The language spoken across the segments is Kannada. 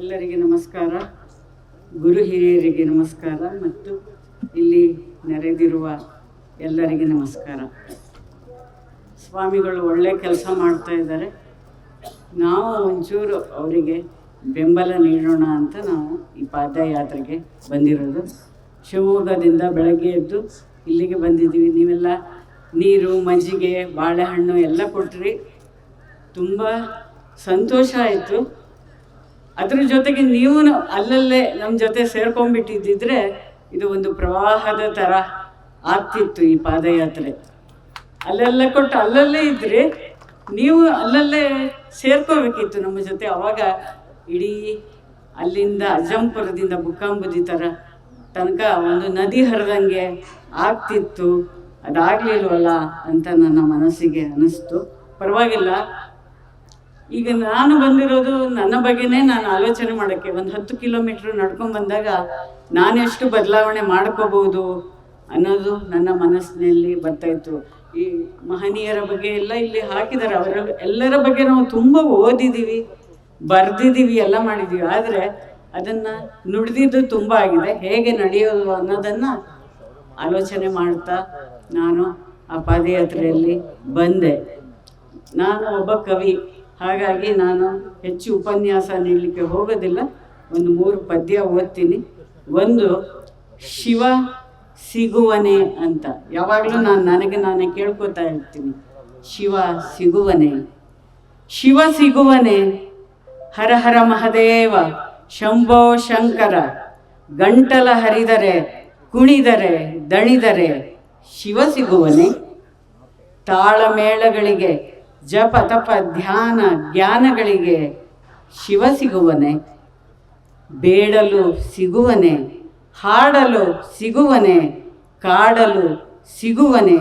ಎಲ್ಲರಿಗೆ ನಮಸ್ಕಾರ. ಗುರು ಹಿರಿಯರಿಗೆ ನಮಸ್ಕಾರ ಮತ್ತು ಇಲ್ಲಿ ನೆರೆದಿರುವ ಎಲ್ಲರಿಗೆ ನಮಸ್ಕಾರ. ಸ್ವಾಮಿಗಳು ಒಳ್ಳೆ ಕೆಲಸ ಮಾಡ್ತಾ ಇದ್ದಾರೆ. ನಾವು ಒಂಚೂರು ಅವರಿಗೆ ಬೆಂಬಲ ನೀಡೋಣ ಅಂತ ನಾವು ಈ ಪಾದಯಾತ್ರೆಗೆ ಬಂದಿರೋದು. ಶಿವಮೊಗ್ಗದಿಂದ ಬೆಳಗ್ಗೆ ಎದ್ದು ಇಲ್ಲಿಗೆ ಬಂದಿದ್ದೀವಿ. ನೀವೆಲ್ಲ ನೀರು, ಮಜ್ಜಿಗೆ, ಬಾಳೆಹಣ್ಣು ಎಲ್ಲ ಕೊಟ್ರಿ. ತುಂಬ ಸಂತೋಷ ಆಯಿತು. ಅದ್ರ ಜೊತೆಗೆ ನೀವು ಅಲ್ಲಲ್ಲೇ ನಮ್ಮ ಜೊತೆ ಸೇರ್ಕೊಂಡ್ಬಿಟ್ಟಿದ್ದಿದ್ರೆ ಇದು ಒಂದು ಪ್ರವಾಹದ ಥರ ಆಗ್ತಿತ್ತು ಈ ಪಾದಯಾತ್ರೆ. ಅಲ್ಲೆಲ್ಲ ಕೊಟ್ಟು ಅಲ್ಲಲ್ಲೇ ಇದ್ರಿ ನೀವು ಅಲ್ಲಲ್ಲೇ ಸೇರ್ಕೋಬೇಕಿತ್ತು ನಮ್ಮ ಜೊತೆ. ಅವಾಗ ಇಡೀ ಅಲ್ಲಿಂದ ಅಜ್ಜಂಪುರದಿಂದ ಬುಕ್ಕಾಂಬುದಿ ಥರ ತನಕ ಒಂದು ನದಿ ಹರಿದಂಗೆ ಆಗ್ತಿತ್ತು. ಅದಾಗಲಿಲ್ವಲ್ಲ ಅಂತ ನನ್ನ ಮನಸ್ಸಿಗೆ ಅನ್ನಿಸ್ತು ಪರವಾಗಿಲ್ಲ. ಈಗ ನಾನು ಬಂದಿರೋದು ನನ್ನ ಬಗ್ಗೆನೇ ನಾನು ಆಲೋಚನೆ ಮಾಡೋಕ್ಕೆ. ಒಂದು ಹತ್ತು ಕಿಲೋಮೀಟ್ರ್ ನಡ್ಕೊಂಡು ಬಂದಾಗ ನಾನೆಷ್ಟು ಬದಲಾವಣೆ ಮಾಡ್ಕೋಬಹುದು ಅನ್ನೋದು ನನ್ನ ಮನಸ್ಸಿನಲ್ಲಿ ಬರ್ತಾಯಿತ್ತು ಈ ಮಹನೀಯರ ಬಗ್ಗೆ ಎಲ್ಲ ಇಲ್ಲಿ ಹಾಕಿದ್ದಾರೆ. ಅವರ ಎಲ್ಲರ ಬಗ್ಗೆ ನಾವು ತುಂಬ ಓದಿದ್ದೀವಿ ಬರೆದಿದ್ದೀವಿ ಎಲ್ಲ ಮಾಡಿದ್ದೀವಿ ಆದರೆ ಅದನ್ನು ನುಡಿದಿದ್ದು ತುಂಬ ಆಗಿದೆ. ಹೇಗೆ ನಡೆಯೋದು ಅನ್ನೋದನ್ನು ಆಲೋಚನೆ ಮಾಡ್ತಾ ನಾನು ಆ ಪಾದಯಾತ್ರೆಯಲ್ಲಿ ಬಂದೆ. ನಾನು ಒಬ್ಬ ಕವಿ. ಹಾಗಾಗಿ ನಾನು ಹೆಚ್ಚು ಉಪನ್ಯಾಸ ನೀಡಲಿಕ್ಕೆ ಹೋಗೋದಿಲ್ಲ. ಒಂದು ಮೂರು ಪದ್ಯ ಓದ್ತೀನಿ. ಒಂದು, ಶಿವ ಸಿಗುವನೆ ಅಂತ. ಯಾವಾಗಲೂ ನಾನು ನನಗೆ ನಾನೇ ಕೇಳ್ಕೊತಾ ಇರ್ತೀನಿ. ಶಿವ ಸಿಗುವನೆ. ಶಿವ ಸಿಗುವನೆ. ಹರ ಹರ ಮಹದೇವ. ಶಂಭೋ ಶಂಕರ. ಗಂಟಲ ಹರಿದರೆ, ಕುಣಿದರೆ, ದಣಿದರೆ ಶಿವ ಸಿಗುವನೆ. ತಾಳಮೇಳಗಳಿಗೆ ಜಪ ತಪ ಧ್ಯಾನ ಜ್ಞಾನಗಳಿಗೆ ಶಿವ ಸಿಗುವನೆ, ಬೇಡಲು ಸಿಗುವನೆ, ಹಾಡಲು ಸಿಗುವನೆ, ಕಾಡಲು ಸಿಗುವನೆ,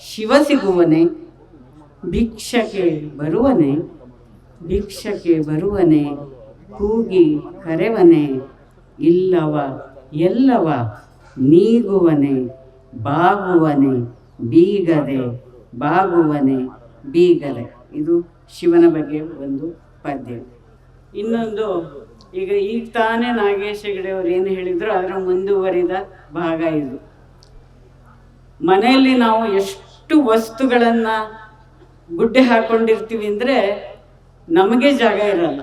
ಶಿವ ಸಿಗುವನೆ, ಭಿಕ್ಷಕ್ಕೆ ಬರುವನೆ ಭಿಕ್ಷಕ್ಕೆ ಬರುವನೆ, ಕೂಗಿ ಕರೆವನೆ, ಇಲ್ಲವ ಎಲ್ಲವ ನೀಗುವನೆ, ಬಾಗುವನೆ, ಬೀಗದೆ ಬಾಗುವನೆ. ಬೀಗಲೆ. ಇದು ಶಿವನ ಬಗ್ಗೆ ಒಂದು ಪದ್ಯ. ಇನ್ನೊಂದು, ಈಗ ಈಗ ತಾನೇ ನಾಗೇಶ ಹೆಗಡೆ ಅವ್ರು ಏನು ಹೇಳಿದ್ರು, ಅದರ ಮುಂದುವರಿದ ಭಾಗ ಇದು. ಮನೆಯಲ್ಲಿ ನಾವು ಎಷ್ಟು ವಸ್ತುಗಳನ್ನು ಗುಡ್ಡೆ ಹಾಕೊಂಡಿರ್ತೀವಿ ಅಂದರೆ ನಮಗೆ ಜಾಗ ಇರಲ್ಲ.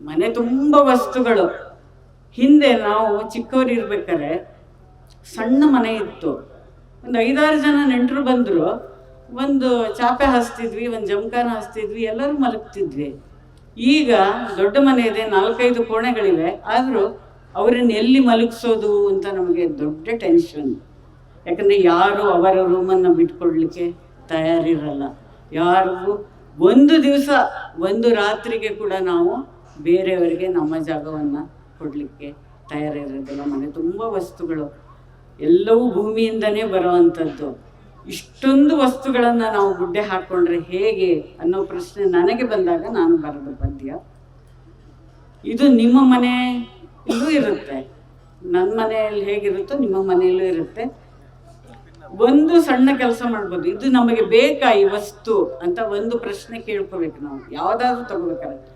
ಮನೆ ತುಂಬ ವಸ್ತುಗಳು. ಹಿಂದೆ ನಾವು ಚಿಕ್ಕವರು ಇರ್ಬೇಕಾದ್ರೆ ಸಣ್ಣ ಮನೆ ಇತ್ತು. ಒಂದು ಐದಾರು ಜನ ನೆಂಟರು ಬಂದರು. ಒಂದು ಚಾಪೆ ಹಸ್ತಿದ್ವಿ ಒಂದು ಜಮಖಾನ ಹಸ್ತಿದ್ವಿ ಎಲ್ಲರೂ ಮಲಗ್ತಿದ್ವಿ. ಈಗ ದೊಡ್ಡ ಮನೆ ಇದೆ ನಾಲ್ಕೈದು ಕೋಣೆಗಳಿವೆ, ಆದರೂ ಅವರನ್ನ ಎಲ್ಲಿ ಮಲಗಿಸೋದು ಅಂತ ನಮಗೆ ದೊಡ್ಡ ಟೆನ್ಷನ್. ಯಾಕಂದರೆ ಯಾರು ಅವರ ರೂಮನ್ನು ಬಿಟ್ಕೊಡ್ಲಿಕ್ಕೆ ತಯಾರಿರಲ್ಲ. ಯಾರಿಗೂ ಒಂದು ದಿವಸ, ಒಂದು ರಾತ್ರಿಗೆ ಕೂಡ ನಾವು ಬೇರೆಯವರಿಗೆ ನಮ್ಮ ಜಾಗವನ್ನು ಕೊಡಲಿಕ್ಕೆ ತಯಾರಿರೋದಿಲ್ಲ. ಮನೆ ತುಂಬ ವಸ್ತುಗಳು. ಎಲ್ಲವೂ ಭೂಮಿಯಿಂದನೇ ಬರುವಂಥದ್ದು ಇಷ್ಟೊಂದು ವಸ್ತುಗಳನ್ನು ನಾವು ಗುಡ್ಡೆ ಹಾಕ್ಕೊಂಡ್ರೆ ಹೇಗೆ ಅನ್ನೋ ಪ್ರಶ್ನೆ ನನಗೆ ಬಂದಾಗ ನಾನು ಬರೆದ ಪದ್ಯ ಇದು ನಿಮ್ಮ ಮನೆಯಲ್ಲೂ ಇರುತ್ತೆ. ನನ್ನ ಮನೆಯಲ್ಲಿ ಹೇಗಿರುತ್ತೋ ನಿಮ್ಮ ಮನೆಯಲ್ಲೂ ಇರುತ್ತೆ. ಒಂದು ಸಣ್ಣ ಕೆಲಸ ಮಾಡ್ಬೋದು. ಇದು ನಮಗೆ ಬೇಕಾ ಈ ವಸ್ತು ಅಂತ ಒಂದು ಪ್ರಶ್ನೆ ಕೇಳ್ಕೋಬೇಕು ನಾವು. ಯಾವುದಾದ್ರೂ ತಗೋಬೇಕಾದ್ರೆ.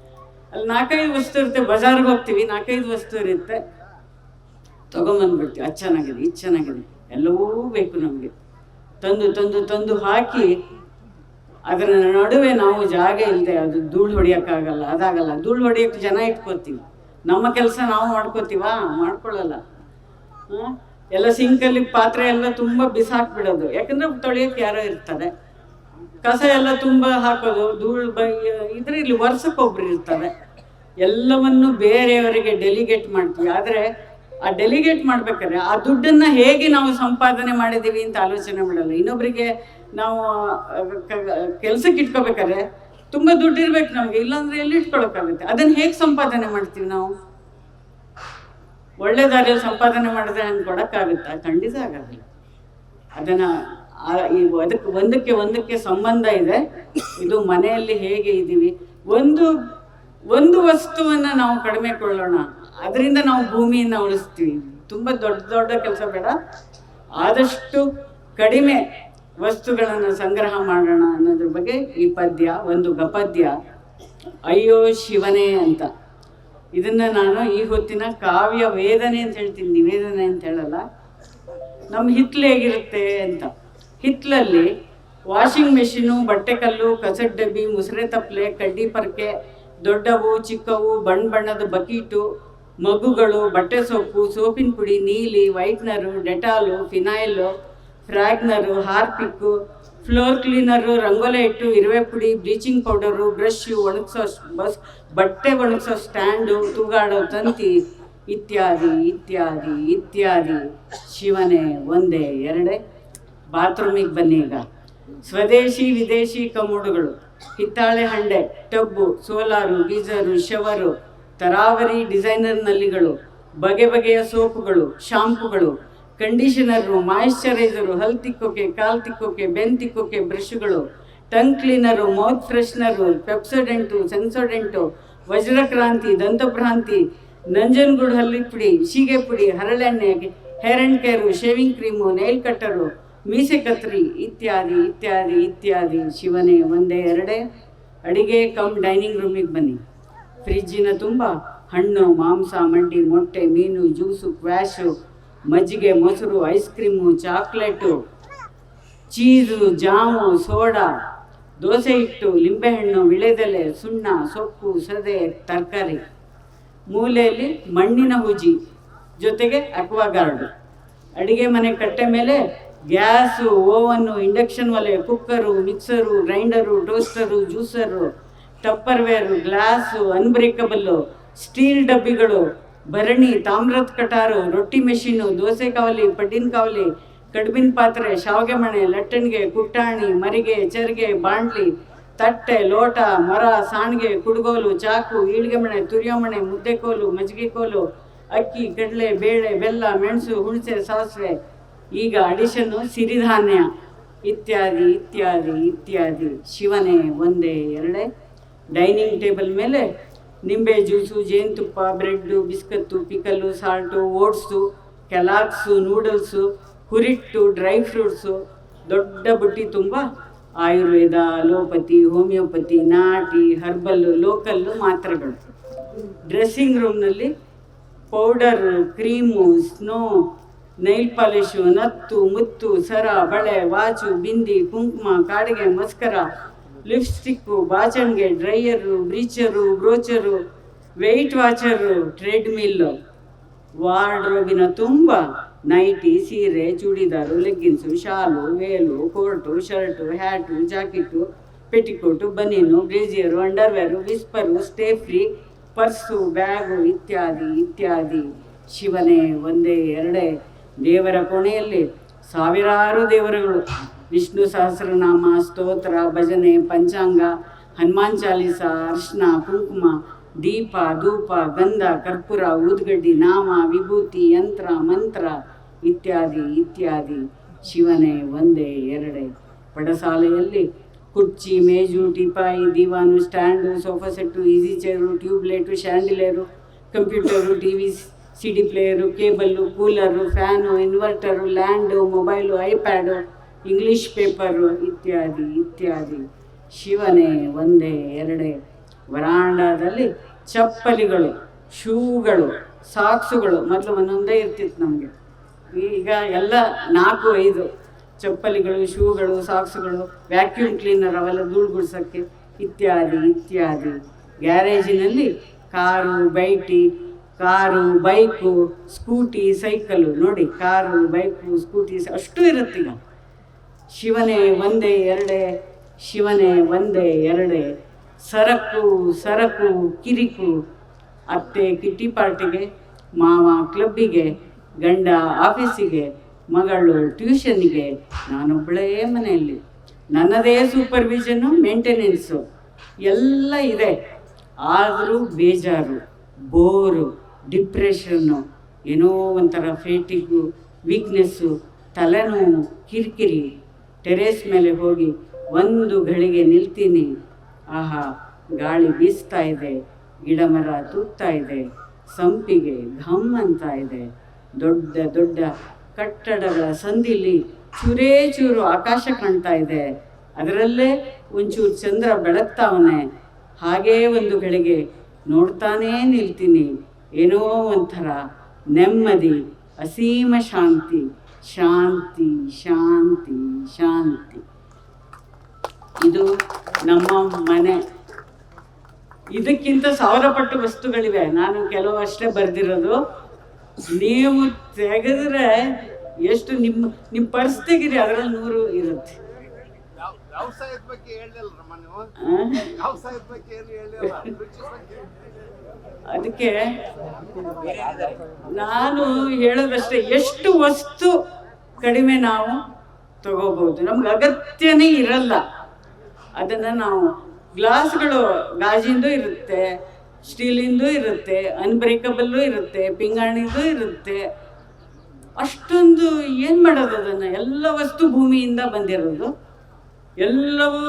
ಅಲ್ಲಿ ನಾಲ್ಕೈದು ವಸ್ತು ಇರುತ್ತೆ, ಬಜಾರ್ಗೆ ಹೋಗ್ತೀವಿ, ನಾಲ್ಕೈದು ವಸ್ತು ಇರುತ್ತೆ. ತಗೊಂಬಂದ್ಬಿಡ್ತೀವಿ. ಅದು ಚೆನ್ನಾಗಿದೆ, ಇದು ಚೆನ್ನಾಗಿದೆ. ಎಲ್ಲವೂ ಬೇಕು ನಮಗೆ. ತಂದು ತಂದು ತಂದು ಹಾಕಿ ಅದರ ನಡುವೆ ನಾವು ಜಾಗ ಇಲ್ಲದೆ ಅದು ಧೂಳು ಹೊಡಿಯೋಕ್ಕಾಗಲ್ಲ, ಅದಾಗಲ್ಲ. ಧೂಳು ಹೊಡಿಯೋಕ್ಕೆ ಜನ ಇಟ್ಕೋತೀವಿ. ನಮ್ಮ ಕೆಲಸ ನಾವು ಮಾಡ್ಕೋತೀವಾ? ಮಾಡ್ಕೊಳ್ಳಲ್ಲ? ಎಲ್ಲ ಸಿಂಕಲ್ಲಿ ಪಾತ್ರೆ ಎಲ್ಲ ತುಂಬ ಬಿಸಾಕ್ಬಿಡೋದು. ಯಾಕಂದ್ರೆ ತೊಳೆಯೋಕ್ಕೆ ಯಾರೋ ಇರ್ತಾರೆ. ಕಸ ಎಲ್ಲ ತುಂಬ ಹಾಕೋದು, ಧೂಳು ಇದ್ರೆ ಇಲ್ಲಿ ವರ್ಷಕ್ಕೊಬ್ರು ಇರ್ತಾರೆ. ಎಲ್ಲವನ್ನು ಬೇರೆಯವರಿಗೆ ಡೆಲಿಗೇಟ್ ಮಾಡ್ತೀವಿ. ಆದರೆ ಆ ಡೆಲಿಗೇಟ್ ಮಾಡ್ಬೇಕಾದ್ರೆ ಆ ದುಡ್ಡನ್ನ ಹೇಗೆ ನಾವು ಸಂಪಾದನೆ ಮಾಡಿದ್ದೀವಿ ಅಂತ ಆಲೋಚನೆ ಮಾಡಲ್ಲ. ಇನ್ನೊಬ್ಬರಿಗೆ ನಾವು ಕೆಲಸಕ್ಕೆ ಇಟ್ಕೋಬೇಕಾದ್ರೆ ತುಂಬ ದುಡ್ಡು ಇರ್ಬೇಕು ನಮಗೆ. ಇಲ್ಲಾಂದ್ರೆ ಎಲ್ಲಿ ಇಟ್ಕೊಳಕ್ಕಾಗುತ್ತೆ? ಅದನ್ನ ಹೇಗೆ ಸಂಪಾದನೆ ಮಾಡ್ತೀವಿ ನಾವು? ಒಳ್ಳೆ ದಾರಿಯಲ್ಲಿ ಸಂಪಾದನೆ ಮಾಡಿದ್ರೆ ಹಂಗೆ ಕೊಡೋಕ್ಕಾಗುತ್ತಾ? ಖಂಡಿತ ಆಗೋದಿಲ್ಲ ಅದನ್ನ ಈ ಅದಕ್ಕೆ ಒಂದಕ್ಕೆ ಒಂದಕ್ಕೆ ಸಂಬಂಧ ಇದೆ. ಇದು ಮನೆಯಲ್ಲಿ ಹೇಗೆ ಇದ್ದೀವಿ? ಒಂದು ಒಂದು ವಸ್ತುವನ್ನು ನಾವು ಕಡಿಮೆ ಕೊಳ್ಳೋಣ. ಅದರಿಂದ ನಾವು ಭೂಮಿಯನ್ನು ಉಳಿಸ್ತೀವಿ. ತುಂಬ ದೊಡ್ಡ ದೊಡ್ಡ ಕೆಲಸ ಬೇಡ. ಆದಷ್ಟು ಕಡಿಮೆ ವಸ್ತುಗಳನ್ನು ಸಂಗ್ರಹ ಮಾಡೋಣ ಅನ್ನೋದ್ರ ಬಗ್ಗೆ ಈ ಪದ್ಯ ಒಂದು ಗಪದ್ಯ. ಅಯ್ಯೋ ಶಿವನೇ ಅಂತ. ಇದನ್ನು ನಾನು ಈ ಹೊತ್ತಿನ ಕಾವ್ಯ ವೇದನೆ ಅಂತ ಹೇಳ್ತೀನಿ. ನಿವೇದನೆ ಅಂತ ಹೇಳಲ್ಲ. ನಮ್ಮ ಹಿತ್ಲು ಹೇಗಿರುತ್ತೆ ಅಂತ. ಹಿತ್ಲಲ್ಲಿ ವಾಷಿಂಗ್ ಮೆಷಿನು, ಬಟ್ಟೆ ಕಲ್ಲು, ಕಸದ ಡಬ್ಬಿ, ಮುಸುರೆ ತಪ್ಪಲೆ ಕಡ್ಡಿ ಪರಕೆ, ದೊಡ್ಡವು, ಚಿಕ್ಕವು, ಬಣ್ಣ ಬಣ್ಣದ ಬಕೀಟು ಮಗುಗಳು ಬಟ್ಟೆ ಸೊಪ್ಪು, ಸೋಪಿನ ಪುಡಿ, ನೀಲಿ, ವೈಟ್ನರು, ಡೆಟಾಲು, ಫಿನಾಯ್ಲು ಫ್ರ್ಯಾಗ್ನರು ಹಾರ್ಪಿಕ್ಕು, ಫ್ಲೋರ್ ಕ್ಲೀನರು ರಂಗೋಲೆ ಇಟ್ಟು ಇರುವೆ ಪುಡಿ, ಬ್ಲೀಚಿಂಗ್ ಪೌಡರು ಬ್ರಷ್ ಒಣಗಿಸೋ ಬಸ್, ಬಟ್ಟೆ ಒಣಗಿಸೋ ಸ್ಟ್ಯಾಂಡು, ತೂಗಾಡೋ ತಂತಿ, ಇತ್ಯಾದಿ ಇತ್ಯಾದಿ ಇತ್ಯಾದಿ. ಶಿವನೇ, ಒಂದೇ, ಎರಡೇ. ಬಾತ್ರೂಮಿಗೆ ಬನ್ನಿ ಈಗ. ಸ್ವದೇಶಿ, ವಿದೇಶಿ ಕಮೋಡುಗಳು ಹಿತ್ತಾಳೆ ಹಂಡೆ, ಟಬ್ಬು, ಸೋಲಾರು, ಗೀಜರು, ಶವರು ತರಾವರಿ ಡಿಸೈನರ್ ನಲ್ಲಿಗಳು, ಬಗೆ ಬಗೆಯ ಸೋಪುಗಳು, ಶಾಂಪುಗಳು, ಕಂಡೀಷನರು ಮಾಯಿಶ್ಚರೈಸರು ಹಲ್ ತಿಕ್ಕೋಕೆ, ಕಾಲ್ ತಿಕ್ಕೋಕೆ, ಬೆನ್ ತಿಕ್ಕೋಕೆ ಬ್ರಷ್ಗಳು tongue cleaner, mouth freshener, Pepsodent, Sensodent, ವಜ್ರಕ್ರಾಂತಿ, ದಂತಭ್ರಾಂತಿ, ನಂಜನಗೂಡು ಹಲ್ಲಿ ಪುಡಿ ಶೀಗೆ ಪುಡಿ, ಹರಳೆಣ್ಣೆ, hair and care, shaving cream, nail cutter, ಮೀಸೆ ಕತ್ರಿ, ಇತ್ಯಾದಿ ಇತ್ಯಾದಿ ಇತ್ಯಾದಿ. ಶಿವನೇ, ಒಂದೇ, ಎರಡೇ. ಅಡಿಗೆ ಕಮ್ ಡೈನಿಂಗ್ ರೂಮಿಗೆ ಬನ್ನಿ. ಫ್ರಿಜ್ಜಿನ ತುಂಬ ಹಣ್ಣು, ಮಾಂಸ, ಮಂಡಿ, ಮೊಟ್ಟೆ, ಮೀನು, ಜ್ಯೂಸು ಕ್ವ್ಯಾಶು ಮಜ್ಜಿಗೆ, ಮೊಸರು, ice cream, chocolate, cheese, jam, soda, dosa ಹಿಟ್ಟು ಲಿಂಬೆಹಣ್ಣು ವಿಳೆದೆಲೆ, ಸುಣ್ಣ, ಸೊಪ್ಪು, ಸದೆ, ತರಕಾರಿ. ಮೂಲೆಯಲ್ಲಿ ಮಣ್ಣಿನ ಹುಜಿ, ಜೊತೆಗೆ ಅಕ್ವಾಗಾರ್ಡು ಅಡಿಗೆ ಮನೆ ಕಟ್ಟೆ ಮೇಲೆ ಗ್ಯಾಸು ಓವನ್ನು ಇಂಡಕ್ಷನ್ ಒಲೆ, cooker, mixer, grinder, toaster, juicer Tupperware glass unbreakable steel ಡಬ್ಬಿಗಳು, ಭರಣಿ, ತಾಮ್ರದ ಕಟಾರು, ರೊಟ್ಟಿ ಮೆಷಿನು ದೋಸೆ ಕಾವಲಿ, ಪಡ್ಡಿನ ಕಾವಲಿ, ಕಡ್ಬಿನ ಪಾತ್ರೆ, ಶಾವಿಗೆ ಮಣೆ, ಲಟ್ಟಣಿಗೆ, ಕುಟ್ಟಾಣಿ, ಮರಿಗೆ, ಚರಿಗೆ ಬಾಂಡ್ಲಿ ತಟ್ಟೆ, ಲೋಟ, ಮರ, ಸಾಣಿಗೆ, ಕುಡುಗೋಲು, ಚಾಕು, ಈಳಿಗೆ ಮಣೆ, ತುರಿಯೋ ಮಣೆ, ಮುದ್ದೆ ಕೋಲು, ಮಜ್ಜಿಗೆ ಕೋಲು, ಅಕ್ಕಿ, ಕಡಲೆ, ಬೇಳೆ, ಬೆಲ್ಲ, ಮೆಣಸು, ಹುಣಸೆ, ಸಾಸಿವೆ, ಈಗ ಅಡಿಷನ್ನು ಸಿರಿಧಾನ್ಯ, ಇತ್ಯಾದಿ ಇತ್ಯಾದಿ ಇತ್ಯಾದಿ. ಶಿವನೇ, ಒಂದೇ, ಎರಡೇ. ಡೈನಿಂಗ್ ಟೇಬಲ್ ಮೇಲೆ ನಿಂಬೆ ಜ್ಯೂಸು, ಜೇನುತುಪ್ಪ, bread, biscuit, pickle, salt, oats Kellogg's noodles, ಹುರಿಟ್ಟು, dry fruits, ದೊಡ್ಡ ಬುಟ್ಟಿ ತುಂಬ ಆಯುರ್ವೇದ, ಅಲೋಪತಿ, ಹೋಮಿಯೋಪತಿ, ನಾಟಿ ಹರ್ಬಲ್ಲು ಲೋಕಲ್ಲು ಮಾತ್ರೆಗಳು. ಡ್ರೆಸ್ಸಿಂಗ್ ರೂಮ್ನಲ್ಲಿ powder, cream, snow, nail polish, ನತ್ತು, ಮುತ್ತು, ಸರ, ಬಳೆ, ವಾಚು, ಬಿಂದಿ, ಕುಂಕುಮ, ಕಾಡಿಗೆ, ಮಸ್ಕರ ಲಿಪ್ಸ್ಟಿಕ್ಕು ಬಾಚಣಿಗೆ, ಡ್ರೈಯರು, ಬ್ರೀಚರು, ಬ್ರೋಚರು ವೆಯ್ಟ್ ವಾಚರು ಟ್ರೆಡ್ಮಿಲ್ಲು ವಾರ್ಡ್ರೋಬಿನ ತುಂಬ ನೈಟಿ, ಸೀರೆ, churidar leggings shawl veil coat shirt hat jacket petticoat banian brassiere underwear Whisper Stayfree purse bag ಇತ್ಯಾದಿ ಇತ್ಯಾದಿ. ಶಿವನೇ, ಒಂದೇ, ಎರಡೇ. ದೇವರ ಕೋಣೆಯಲ್ಲಿ ಸಾವಿರಾರು ದೇವರುಗಳು. ವಿಷ್ಣು ಸಹಸ್ರನಾಮ, ಸ್ತೋತ್ರ, ಭಜನೆ, ಪಂಚಾಂಗ, ಹನುಮಾನ್ ಚಾಲೀಸ, ಅರ್ಶನ, ಕುಂಕುಮ, ದೀಪ, ಧೂಪ, ಗಂಧ, ಕರ್ಪೂರ, ಊದ್ಗಡ್ಡಿ, ನಾಮ, ವಿಭೂತಿ, ಯಂತ್ರ, ಮಂತ್ರ ಇತ್ಯಾದಿ ಇತ್ಯಾದಿ. ಶಿವನೇ ಒಂದೇ, ಎರಡೇ. ಪಡಸಾಲೆಯಲ್ಲಿ ಕುರ್ಚಿ, ಮೇಜು, teapoy, ದಿವಾನು, stand, sofa set, easy chair, tube light, chandelier, computer T V C, D, player, cable, cooler, fan, inverter, land, mobile, iPad. English paper ಇತ್ಯಾದಿ ಇತ್ಯಾದಿ. ಶಿವನೇ ಒಂದೇ, ಎರಡೇ. ವರಾಂಡದಲ್ಲಿ ಚಪ್ಪಲಿಗಳು, ಶೂಗಳು, ಸಾಕ್ಸುಗಳು, ಮೊದಲು ಒಂದೊಂದೇ ಇರ್ತಿತ್ತು ನಮಗೆ. ಈಗ ಎಲ್ಲ ನಾಲ್ಕು, ಐದು ಚಪ್ಪಲಿಗಳು, ಶೂಗಳು, ಸಾಕ್ಸುಗಳು ವ್ಯಾಕ್ಯೂಮ್ ಕ್ಲೀನರ್ ಅವೆಲ್ಲ ಧೂಳು ಗುಡ್ಸೋಕ್ಕೆ ಇತ್ಯಾದಿ ಇತ್ಯಾದಿ. ಗ್ಯಾರೇಜಿನಲ್ಲಿ ಕಾರು, ಬೈಟಿ, ಕಾರು, ಬೈಕು, ಸ್ಕೂಟಿ, ಸೈಕಲು. ನೋಡಿ, ಕಾರು, ಬೈಕು, ಸ್ಕೂಟಿ, ಅಷ್ಟು ಇರುತ್ತೀಗ. ಶಿವನೇ ಒಂದೇ, ಎರಡೇ, ಶಿವನೇ ಒಂದೇ, ಎರಡೇ. ಸರಕು ಸರಕು, ಕಿರಿಕು. ಅತ್ತೆ ಕಿಟ್ಟಿ ಪಾರ್ಟಿಗೆ ಮಾವ ಕ್ಲಬ್ಬಿಗೆ, ಗಂಡ ಆಫೀಸಿಗೆ, ಮಗಳು ಟ್ಯೂಷನ್ನಿಗೆ ನಾನೊಬ್ಬಳೇ ಮನೆಯಲ್ಲಿ. ನನ್ನದೇ ಸೂಪರ್ವಿಷನ್ನು ಮೇಂಟೆನೆನ್ಸು ಎಲ್ಲ ಇದೆ. ಆದರೂ ಬೇಜಾರು, ಬೋರು ಡಿಪ್ರೆಷನ್ನು ಏನೋ ಒಂಥರ ಫೇಟಿಗು ವೀಕ್ನೆಸ್ಸು ತಲೆನೋವು, ಕಿರಿಕಿರಿ. ಟೆರೇಸ್ ಮೇಲೆ ಹೋಗಿ ಒಂದು ಗಳಿಗೆ ನಿಲ್ತೀನಿ. ಆಹಾ, ಗಾಳಿ ಬೀಸ್ತಾ ಇದೆ ಗಿಡ ಮರ ತೂಗ್ತಾ ಇದೆ, ಸಂಪಿಗೆ ಘಮ್ ಅಂತ ಇದೆ. ದೊಡ್ಡ ದೊಡ್ಡ ಕಟ್ಟಡಗಳ ಸಂದಿಲಿ ಚೂರೇ ಚೂರು ಆಕಾಶ ಕಾಣ್ತಾ ಇದೆ. ಅದರಲ್ಲೇ ಒಂಚೂರು ಚಂದ್ರ ಬೆಳಗ್ತಾವನೆ. ಹಾಗೇ ಒಂದು ಗಳಿಗೆ ನೋಡ್ತಾನೇ ನಿಲ್ತೀನಿ. ಏನೋ ಒಂಥರ ನೆಮ್ಮದಿ, ಅಸೀಮ ಶಾಂತಿ. ಶಾಂತಿ ಶಾಂತಿ ಶಾಂತಿ. ಇದು ನಮ್ಮ ಮನೆ. ಇದಕ್ಕಿಂತ ಸಾವಿರ ಪಟ್ಟು ವಸ್ತುಗಳಿವೆ. ನಾನು ಕೆಲವು ಅಷ್ಟೇ ಬರೆದಿರೋದು. ನೀವು ತೆಗೆದ್ರೆ ಎಷ್ಟು ನಿಮ್ಮ ನಿಮ್ಮ ಪರ್ಸ್ ತೆಗಿರಿ ಅದರಲ್ಲಿ ನೂರು ಇರುತ್ತೆ. ಯಾವ- ವ್ಯವಸಾಯದ ಬಗ್ಗೆ ಹೇಳಿಲ್ಲ. ಅದಕ್ಕೆ ನಾನು ಹೇಳೋದಷ್ಟೇ, ಎಷ್ಟು ವಸ್ತು ಕಡಿಮೆ ನಾವು ತಗೋಬಹುದು. ನಮ್ಗೆ ಅಗತ್ಯನೇ ಇರಲ್ಲ. ಅದನ್ನು ನಾವು ಗ್ಲಾಸ್ಗಳು ಗಾಜಿಂದು ಇರುತ್ತೆ, ಸ್ಟೀಲಿಂದು ಇರುತ್ತೆ, ಅನ್ಬ್ರೇಕಬಲ್ಲು ಇರುತ್ತೆ, ಪಿಂಗಾಣಿದು ಇರುತ್ತೆ. ಅಷ್ಟೊಂದು ಏನು ಮಾಡೋದು ಅದನ್ನು? ಎಲ್ಲ ವಸ್ತು ಭೂಮಿಯಿಂದ ಬಂದಿರೋದು. ಎಲ್ಲವೂ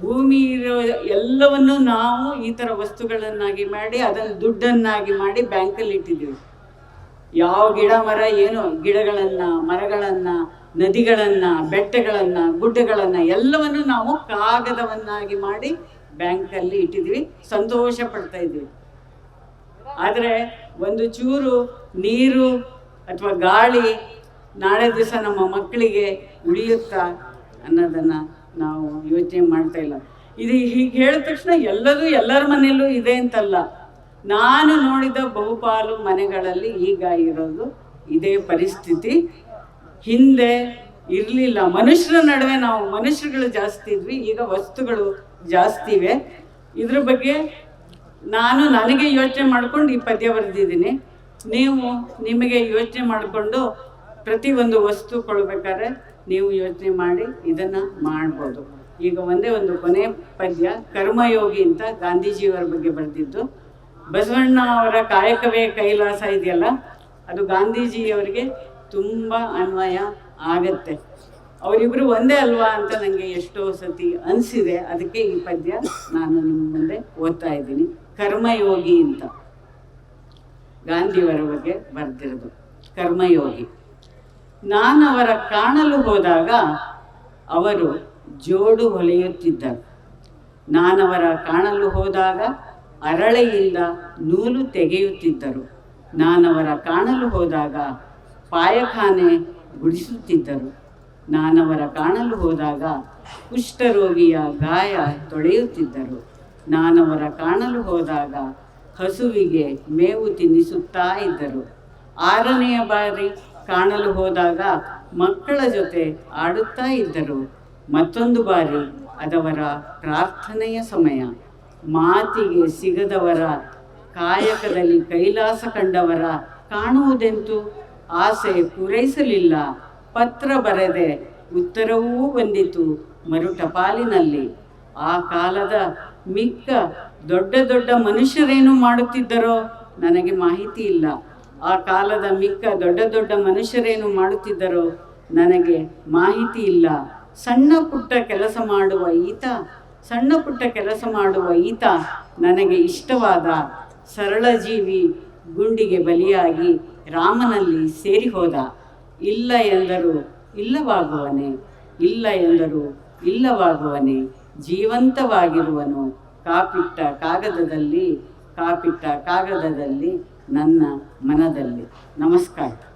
ಭೂಮಿ ಇರೋ ಎಲ್ಲವನ್ನು ನಾವು ಈ ಥರ ವಸ್ತುಗಳನ್ನಾಗಿ ಮಾಡಿ ಅದನ್ನು ದುಡ್ಡನ್ನಾಗಿ ಮಾಡಿ ಬ್ಯಾಂಕಲ್ಲಿ ಇಟ್ಟಿದ್ದೀವಿ. ಯಾವ ಗಿಡ, ಮರ, ಏನು ಗಿಡಗಳನ್ನು, ಮರಗಳನ್ನು, ನದಿಗಳನ್ನು, ಬೆಟ್ಟಗಳನ್ನು, ಗುಡ್ಡಗಳನ್ನು ಎಲ್ಲವನ್ನು ನಾವು ಕಾಗದವನ್ನಾಗಿ ಮಾಡಿ ಬ್ಯಾಂಕಲ್ಲಿ ಇಟ್ಟಿದ್ದೀವಿ. ಸಂತೋಷ ಪಡ್ತಾ ಇದ್ವಿ ಆದರೆ ಒಂದು ಚೂರು ನೀರು ಅಥವಾ ಗಾಳಿ ನಾಳೆ ದಿವಸ ನಮ್ಮ ಮಕ್ಕಳಿಗೆ ಉಳಿಯುತ್ತಾ ಅನ್ನೋದನ್ನು ನಾವು ಯೋಚನೆ ಮಾಡ್ತಾ ಇಲ್ಲ. ಇದು ಹೀಗೆ ಹೇಳಿದ ತಕ್ಷಣ ಎಲ್ಲರೂ ಎಲ್ಲರ ಮನೆಯಲ್ಲೂ ಇದೆ ಅಂತಲ್ಲ. ನಾನು ನೋಡಿದ ಬಹುಪಾಲು ಮನೆಗಳಲ್ಲಿ ಈಗ ಇರೋದು ಇದೇ ಪರಿಸ್ಥಿತಿ. ಹಿಂದೆ ಇರಲಿಲ್ಲ. ಮನುಷ್ಯರ ನಡುವೆ ನಾವು ಮನುಷ್ಯರುಗಳು ಜಾಸ್ತಿ ಇದ್ವಿ, ಈಗ ವಸ್ತುಗಳು ಜಾಸ್ತಿ ಇವೆ. ಇದ್ರ ಬಗ್ಗೆ ನಾನು ನನಗೆ ಯೋಚನೆ ಮಾಡ್ಕೊಂಡು ಈ ಪದ್ಯ ಬರೆದಿದ್ದೀನಿ. ನೀವು ನಿಮಗೆ ಯೋಚನೆ ಮಾಡಿಕೊಂಡು ಒಂದು ವಸ್ತು ಕೊಡ್ಬೇಕಾದ್ರೆ ನೀವು ಯೋಚನೆ ಮಾಡಿ ಇದನ್ನು ಮಾಡ್ಬೋದು. ಈಗ ಒಂದೇ ಒಂದು ಕೊನೆ ಪದ್ಯ, ಕರ್ಮಯೋಗಿ ಅಂತ ಗಾಂಧೀಜಿಯವರ ಬಗ್ಗೆ ಬರೆದಿದ್ದು. ಬಸವಣ್ಣ ಅವರ ಕಾಯಕವೇ ಕೈಲಾಸ ಇದೆಯಲ್ಲ, ಅದು ಗಾಂಧೀಜಿಯವರಿಗೆ ತುಂಬ ಅನ್ವಯ ಆಗತ್ತೆ. ಅವರಿಬ್ಬರು ಒಂದೇ ಅಲ್ವಾ ಅಂತ ನನಗೆ ಎಷ್ಟೋ ಸತಿ ಅನಿಸಿದೆ. ಅದಕ್ಕೆ ಈ ಪದ್ಯ ನಾನು ನಿಮ್ಮ ಮುಂದೆ ಓದ್ತಾ ಇದ್ದೀನಿ. ಕರ್ಮಯೋಗಿ ಅಂತ. ಗಾಂಧಿಯವರ ಬಗ್ಗೆ ಬರೆದಿರೋದು. ಕರ್ಮಯೋಗಿ. ನಾನು ಅವರ ಕಾಣಲು ಹೋದಾಗ ಅವರು ಜೋಡು ಹೊಲೆಯುತ್ತಿದ್ದರು ನಾನವರ ಕಾಣಲು ಹೋದಾಗ ಅರಳೆಯಿಂದ ನೂಲು ತೆಗೆಯುತ್ತಿದ್ದರು. ನಾನವರ ಕಾಣಲು ಹೋದಾಗ ಪಾಯಖಾನೆ ಗುಡಿಸುತ್ತಿದ್ದರು. ನಾನವರ ಕಾಣಲು ಹೋದಾಗ ಕುಷ್ಠರೋಗಿಯ ಗಾಯ ತೊಳೆಯುತ್ತಿದ್ದರು. ನಾನವರ ಕಾಣಲು ಹೋದಾಗ ಹಸುವಿಗೆ ಮೇವು ತಿನ್ನಿಸುತ್ತಾ ಇದ್ದರು. ಆರನೆಯ ಬಾರಿ ಕಾಣಲು ಹೋದಾಗ ಮಕ್ಕಳ ಜೊತೆ ಆಡುತ್ತಾ ಇದ್ದರು. ಮತ್ತೊಂದು ಬಾರಿ ಅದವರ ಪ್ರಾರ್ಥನೆಯ ಸಮಯ. ಮಾತಿಗೆ ಸಿಗದವರ, ಕಾಯಕದಲ್ಲಿ ಕೈಲಾಸ ಕಂಡವರ ಕಾಣುವುದೆಂತು? ಆಸೆ ಪೂರೈಸಲಿಲ್ಲ. ಪತ್ರ ಬರೆದೆ ಉತ್ತರವೂ ಬಂದಿತು ಮರುಟಪಾಲಿನಲ್ಲಿ. ಆ ಕಾಲದ ಮಿಕ್ಕ ದೊಡ್ಡ ದೊಡ್ಡ ಮನುಷ್ಯರೇನು ಮಾಡುತ್ತಿದ್ದರೋ ನನಗೆ ಮಾಹಿತಿ ಇಲ್ಲ ಆ ಕಾಲದ ಮಿಕ್ಕ ದೊಡ್ಡ ದೊಡ್ಡ ಮನುಷ್ಯರೇನು ಮಾಡುತ್ತಿದ್ದರೋ ನನಗೆ ಮಾಹಿತಿ ಇಲ್ಲ. ಸಣ್ಣ ಪುಟ್ಟ ಕೆಲಸ ಮಾಡುವ ಈತ, ಸಣ್ಣ ಪುಟ್ಟ ಕೆಲಸ ಮಾಡುವ ಈತ ನನಗೆ ಇಷ್ಟವಾದ ಸರಳ ಜೀವಿ ಗುಂಡಿಗೆ ಬಲಿಯಾಗಿ ರಾಮನಲ್ಲಿ ಸೇರಿ ಹೋದ ಇಲ್ಲ ಎಂದರು, ಇಲ್ಲವಾಗುವನೆ, ಇಲ್ಲ ಎಂದರು, ಇಲ್ಲವಾಗುವನೆ, ಜೀವಂತವಾಗಿರುವನು. ಕಾಪಿಟ್ಟ ಕಾಗದದಲ್ಲಿ ಕಾಪಿಟ್ಟ ಕಾಗದದಲ್ಲಿ ನನ್ನ ಮನದಲ್ಲಿ ನಮಸ್ಕಾರ.